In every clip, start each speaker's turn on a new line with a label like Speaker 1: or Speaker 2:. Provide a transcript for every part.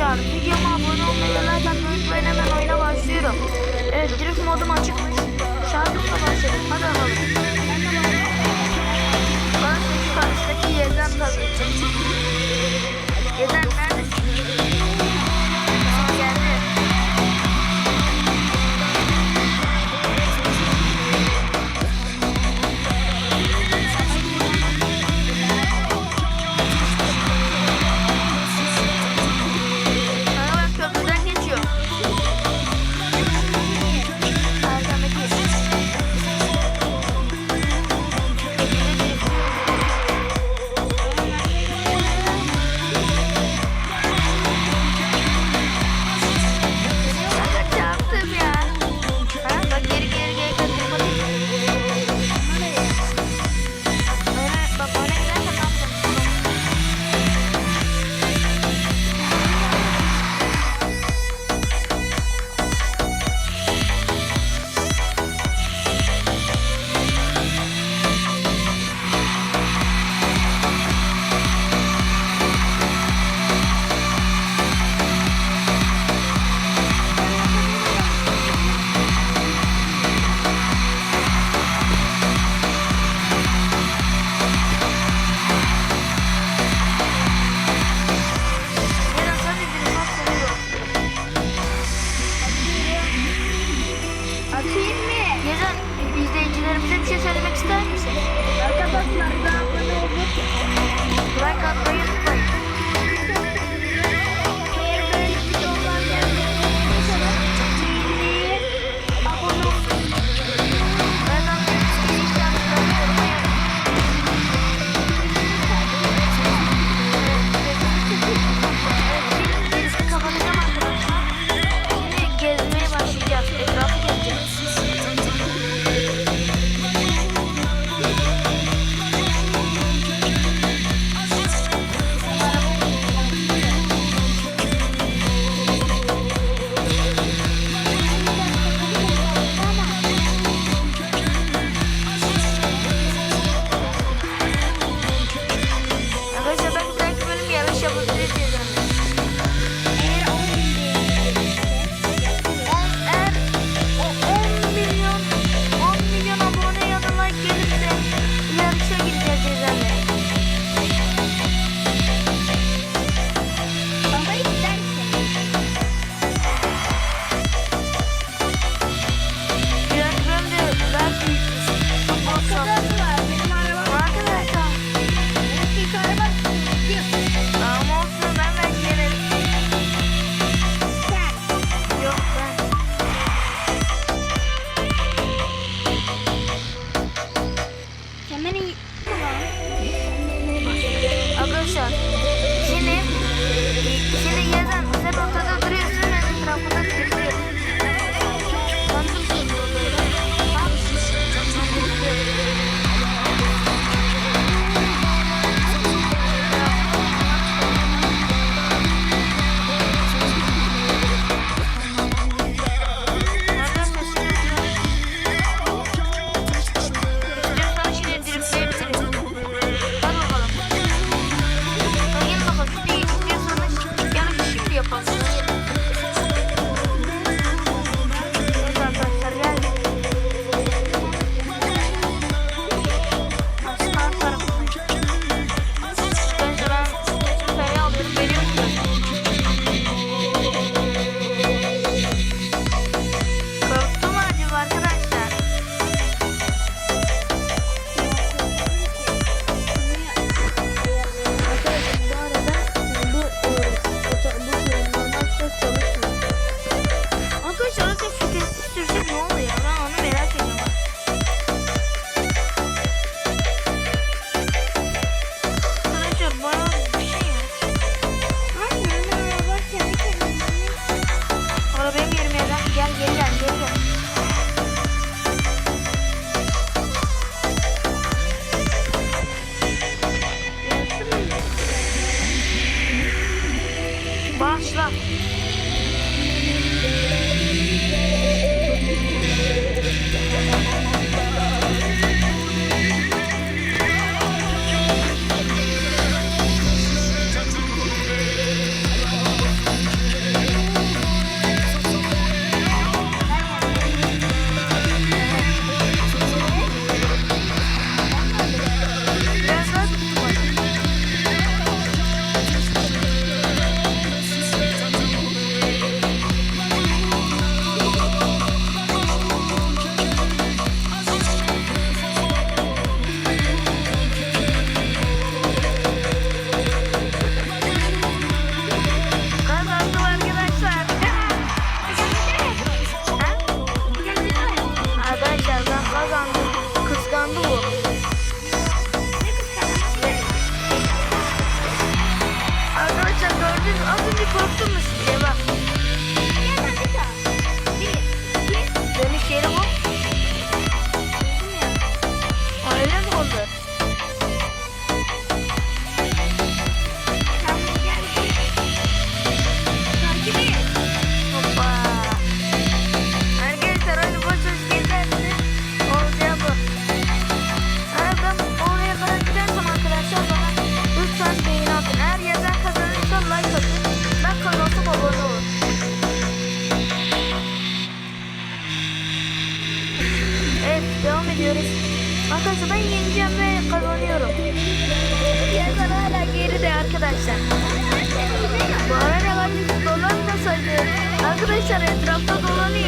Speaker 1: arkadaşlar videoma abone olmayı ve like atmayı hemen oyuna başlıyorum. Evet drift modum açıkmış. Şarkımla başladım. Hadi alalım. Ben seçim karşıdaki yezen tabii. Yezenler
Speaker 2: arkadaşlar. Bu aralar biz dolanmasaydık
Speaker 1: arkadaşlar etrafta dolanıyor.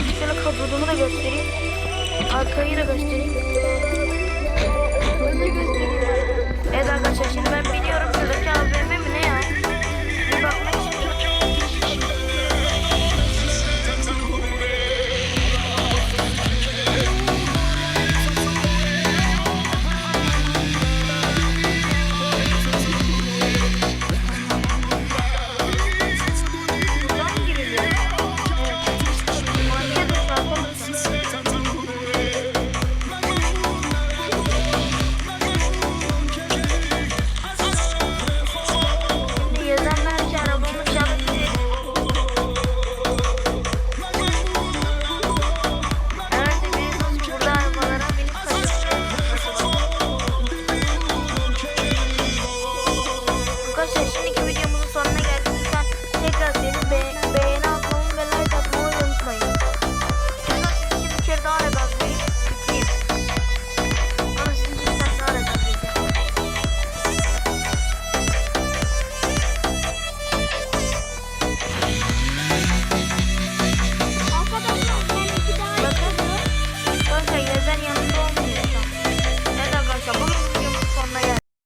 Speaker 1: Birazcık sana da göstereyim. Arkayı da göstereyim. Evet arkadaşlar şimdi ben